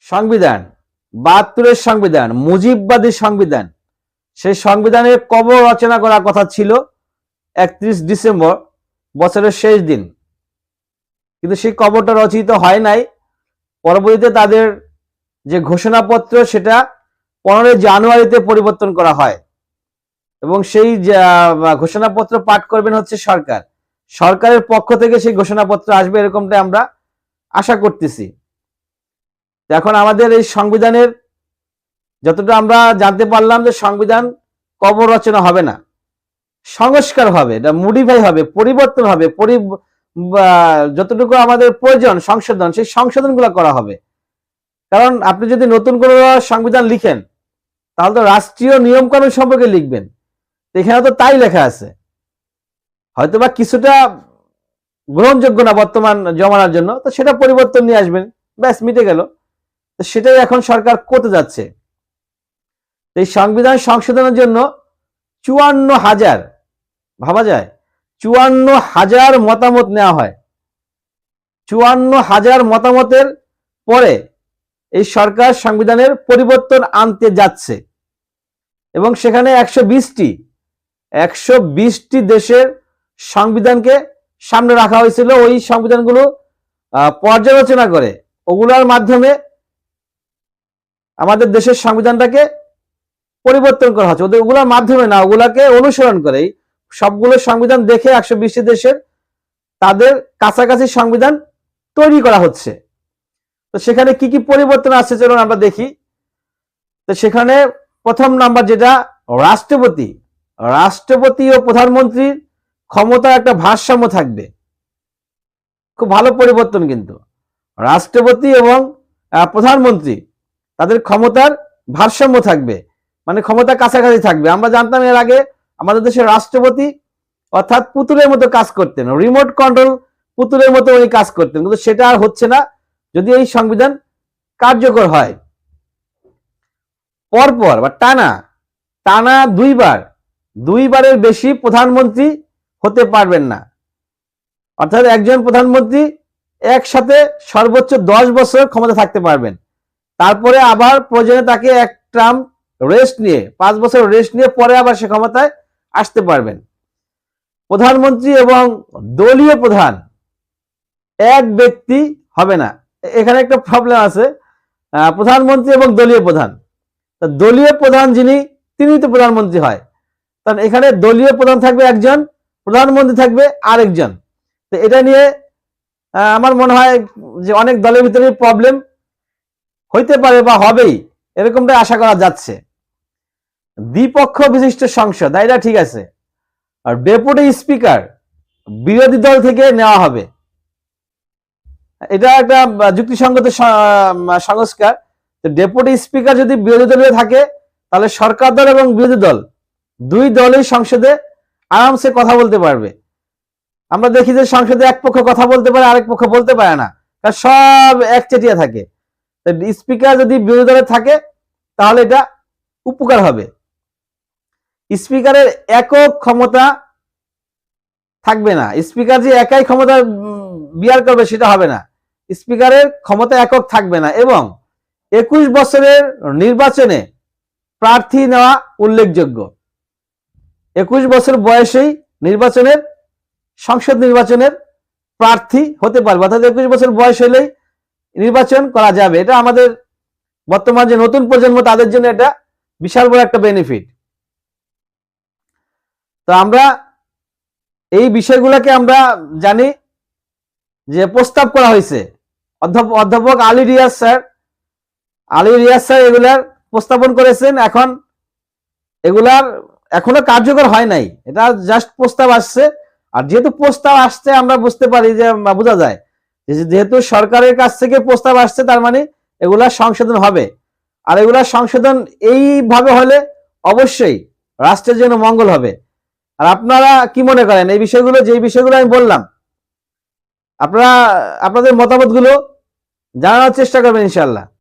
সংবিধান, বাহাত্তরের সংবিধান, মুজিববাদী সংবিধান। সেই সংবিধানের কবর রচনা করার কথা ছিল একত্রিশ ডিসেম্বর, বছরের শেষ দিন। কিন্তু সেই কবরটা রচিত হয় নাই। পরবর্তীতে তাদের যে ঘোষণাপত্র, সেটা পনেরোই জানুয়ারিতে পরিবর্তন করা হয়। এবং সেই ঘোষণাপত্র পাঠ করবেন হচ্ছে সরকার। সরকারের পক্ষ থেকে সেই ঘোষণাপত্র আসবে এরকমটা আমরা আশা করতেছি। এখন আমাদের এই সংবিধানের যতটা আমরা জানতে পারলাম যে সংবিধান কবর রচনা হবে না, সংস্কার হবে, এটা মডিফাই হবে, পরিবর্তন হবে যতটুকু আমাদের প্রয়োজন সংশোধন, সেই সংশোধনগুলো করা হবে। কারণ আপনি যদি নতুন কোনো সংবিধান লিখেন, তাহলে তো রাষ্ট্রীয় নিয়মকানুন সম্পর্কে লিখবেন। এখানে তো তাই লেখা আছে। হয়তোবা কিছুটা গ্রহণযোগ্য না বর্তমান জমানার জন্য, তো সেটা পরিবর্তন নিয়ে আসবেন। ব্যাস, মিটে গেল। তো সেটাই এখন সরকার করতে যাচ্ছে। এই সংবিধান সংশোধনের জন্য চুয়ান্ন হাজার, ভাবা যায়? চুয়ান্ন হাজার মতামত নেওয়া হয়। চুয়ান্ন হাজার মতামতের পরে এই সরকার সংবিধানের পরিবর্তন আনতে যাচ্ছে। এবং সেখানে একশো বিশটি একশো বিশটি দেশের সংবিধানকে সামনে রাখা হয়েছিল। ওই সংবিধানগুলো পর্যালোচনা করে। ওগুলোর মাধ্যমে আমাদের দেশের সংবিধানটাকে পরিবর্তন করা হচ্ছে। ওদের ওগুলোর মাধ্যমে না, ওগুলাকে অনুসরণ করে এই সবগুলো সংবিধান দেখে একশো বিশটি দেশের তাদের কাছাকাছি সংবিধান তৈরি করা হচ্ছে। তো সেখানে কি কি পরিবর্তন আসছে চলুন আমরা দেখি। তো সেখানে প্রথম নাম্বার যেটা, রাষ্ট্রপতি। রাষ্ট্রপতি ও প্রধানমন্ত্রীর ক্ষমতার একটা ভারসাম্য থাকবে। খুব ভালো পরিবর্তন কিন্তু। রাষ্ট্রপতি এবং প্রধানমন্ত্রী তাদের ক্ষমতার ভারসাম্য থাকবে। মানে ক্ষমতা কাছাকাছি থাকবে। আমরা জানতাম এর আগে আমাদের দেশের রাষ্ট্রপতি অর্থাৎ পুতুলের মতো কাজ করতেন। রিমোট কন্ট্রোল পুতুলের মতো উনি কাজ করতেন। কিন্তু সেটা আর হচ্ছে না। যদি এই সংবিধান কার্যকর হয়, পরপর বা টানা টানা দুইবার, দুইবারের বেশি প্রধানমন্ত্রী হতে পারবেন না। অর্থাৎ একজন প্রধানমন্ত্রী একসাথে সর্বোচ্চ দশ বছর ক্ষমতা থাকতে পারবেন। তারপরে আবার প্রয়োজনে তাকে এক ট্রাম রেস্ট নিয়ে, পাঁচ বছর রেস্ট নিয়ে পরে আবার সে ক্ষমতায় আসতে পারবেন। প্রধানমন্ত্রী এবং দলীয় প্রধান এক ব্যক্তি হবে না। এখানে একটা প্রবলেম আছে। প্রধানমন্ত্রী এবং দলীয় প্রধান। তা দলীয় প্রধান যিনি, তিনি তো প্রধানমন্ত্রী হয়। কারণ এখানে দলীয় প্রধান থাকবে একজন, প্রধানমন্ত্রী থাকবে আরেকজন। তো এটা নিয়ে আমার মনে হয় যে অনেক দলের ভিতরে প্রবলেম হইতে পারে বা হবেই এরকমটা আশা করা যাচ্ছে। দ্বিপক্ষ বিশিষ্ট সংসদ এটা ঠিক আছে। আর ডেপুটি স্পিকার বিরোধী দল থেকে নেওয়া হবে। এটা একটা যুক্তিসঙ্গত সংস্কার। ডেপুটি স্পিকার যদি বিরোধী দলে থাকে, তাহলে সরকার দল এবং বিরোধী দল, দুই দলই সংসদে আরামসে কথা বলতে পারবে। আমরা দেখি যে সংসদে এক পক্ষ কথা বলতে পারে, আরেক পক্ষ বলতে পারে না। কারণ সব একচেটিয়া থাকে। স্পিকার যদি বিরোধী দলে থাকে, তাহলে এটা উপকার হবে। স্পিকারের একক ক্ষমতা থাকবে না। স্পিকার যে একাই ক্ষমতা বিয়ার করবে সেটা হবে না। স্পিকারের ক্ষমতা একক থাকবে না এবং একুশ বছরের নির্বাচনে প্রার্থী নেওয়া উল্লেখযোগ্য। একুশ বছর বয়সেই নির্বাচনের, সংসদ নির্বাচনের প্রার্থী হতে পারবে। অর্থাৎ একুশ বছর বয়স হলেই নির্বাচন করা যাবে। এটা আমাদের বর্তমান যে নতুন প্রজন্ম, তাদের জন্য এটা বিশাল বড় একটা বেনিফিট তো আমরা এই বিষয়গুলোকে আমরা জানি যে প্রস্তাব করা হয়েছে। অধ্যাপক আলী রিয়াজ স্যার, আলী রিয়াজ স্যার এগুলার প্রস্তাবন করেছেন। এখন এগুলার এখনও কার্যকর হয় নাই। এটা জাস্ট প্রস্তাব আসছে। আর যেহেতু প্রস্তাব আসছে, আমরা বুঝতে পারি যে বোঝা যায়। যেহেতু সরকারের কাছ থেকে প্রস্তাব আসছে, তার মানে এগুলা সংশোধন হবে। আর এগুলা সংশোধন এইভাবে হলে অবশ্যই রাষ্ট্রের জন্য মঙ্গল হবে। আর আপনারা কি মনে করেন? এই বিষয়গুলো যে বিষয়গুলো আমি বললাম, আপনারা, আপনাদের মতামতগুলো জানানোর চেষ্টা করবেন ইনশাল্লাহ